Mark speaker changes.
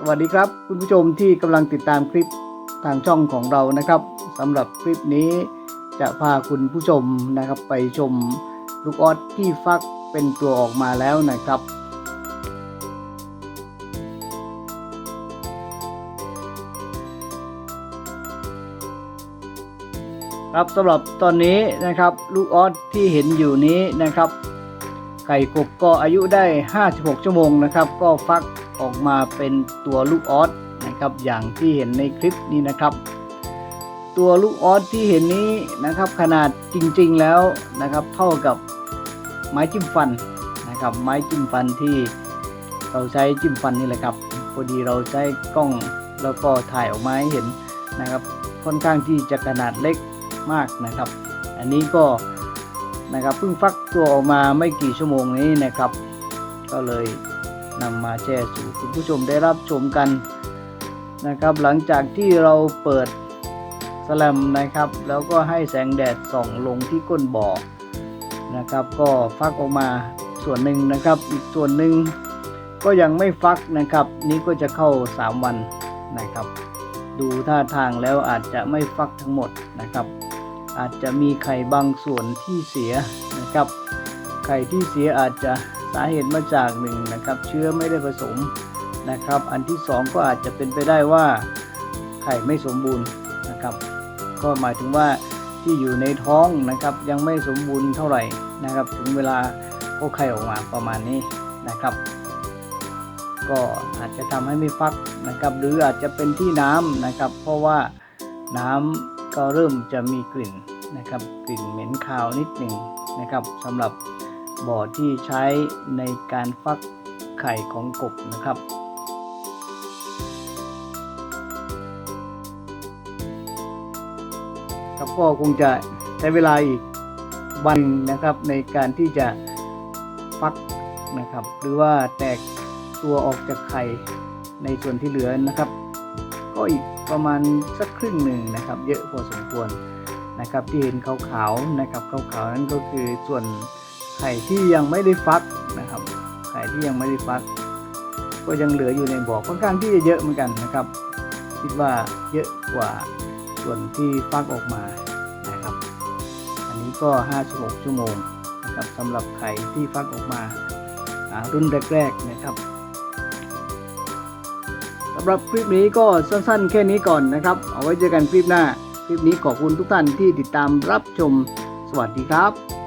Speaker 1: สวัสดีครับคุณผู้ชมที่กำลังติดตามคลิปทางช่องของเรานะครับสำหรับคลิปนี้จะพาคุณผู้ชมนะครับไปชมลูกออสที่ฟักเป็นตัวออกมาแล้วนะครับครับสำหรับตอนนี้นะครับลูกออสที่เห็นอยู่นี้นะครับ ไก่กบก็อายุได้ 56 ชั่วโมงนะครับ ก็ฟัก ออกมาเป็นตัวลูกออสนะครับอย่างที่เห็นในคลิปนี้นะครับ ตัวลูกออสที่เห็นนี้นะครับขนาดจริงๆแล้วนะครับเท่ากับไม้จิ้มฟันนะครับไม้จิ้มฟันที่เราใช้จิ้มฟันนี่แหละครับพอดีเราใช้กล้องแล้วก็ถ่ายออกมาให้เห็นนะครับค่อนข้างที่จะขนาดเล็กมากนะครับ อันนี้ก็นะครับเพิ่งฟักตัวออกมาไม่กี่ชั่วโมงนี้นะครับ ก็เลย นำมาแชร์สู่คุณผู้ชมได้รับชมกันนะครับ หลังจากที่เราเปิดสแลมนะครับ แล้วก็ให้แสงแดดส่องลงที่ก้นบ่อนะครับ ก็ฟักออกมาส่วนหนึ่งนะครับ อีกส่วนหนึ่งก็ยังไม่ฟักนะครับ นี้ก็จะเข้า 3 วันนะครับ ดูท่าทางแล้วอาจจะไม่ฟักทั้งหมดนะครับ อาจจะมีไข่บางส่วนที่เสียนะครับ ไข่ที่เสียอาจจะ สาเหตุมาจากหนึ่งนะครับเชื้อไม่ได้ผสมนะครับ อันที่สองก็อาจจะเป็นไปได้ว่าไข่ไม่สมบูรณ์นะครับ ก็หมายถึงว่าที่อยู่ในท้องนะครับยังไม่สมบูรณ์เท่าไหร่นะครับ ถึงเวลาก็ไข่ออกมาประมาณนี้นะครับ ก็อาจจะทำให้ไม่ฟักนะครับ หรืออาจจะเป็นที่น้ำนะครับ เพราะว่าน้ำก็เริ่มจะมีกลิ่นนะครับ กลิ่นเหม็นคาวนิดหนึ่งนะครับสำหรับ บ่อที่ใช้ในการฟักไข่ของกบนะครับ ครับก็คงจะใช้เวลาอีกวันหนึ่งนะครับในการที่จะฟักนะครับ หรือว่าแตกตัวออกจากไข่ในส่วนที่เหลือนะครับ ก็อีกประมาณสักครึ่งหนึ่งนะครับ เยอะพอสมควรนะครับที่เห็นขาวๆนะครับขาวๆนั้นก็คือส่วน ไข่ที่ยังไม่ได้ฟักนะครับ ไข่ที่ยังไม่ได้ฟัก ก็ยังเหลืออยู่ในบ่อค่อนข้างที่จะเยอะเหมือนกันนะครับ คิดว่าเยอะกว่าส่วนที่ฟักออกมานะครับ อันนี้ก็ 56 ชั่วโมงนะครับสำหรับไข่ที่ฟักออกมาอ่ารุ่นแรกๆนะครับสำหรับคลิปนี้ก็สั้นๆ แค่นี้ก่อนนะครับ เอาไว้เจอกันคลิปหน้า คลิปนี้ขอบคุณทุกท่านที่ติดตามรับชม สวัสดีครับ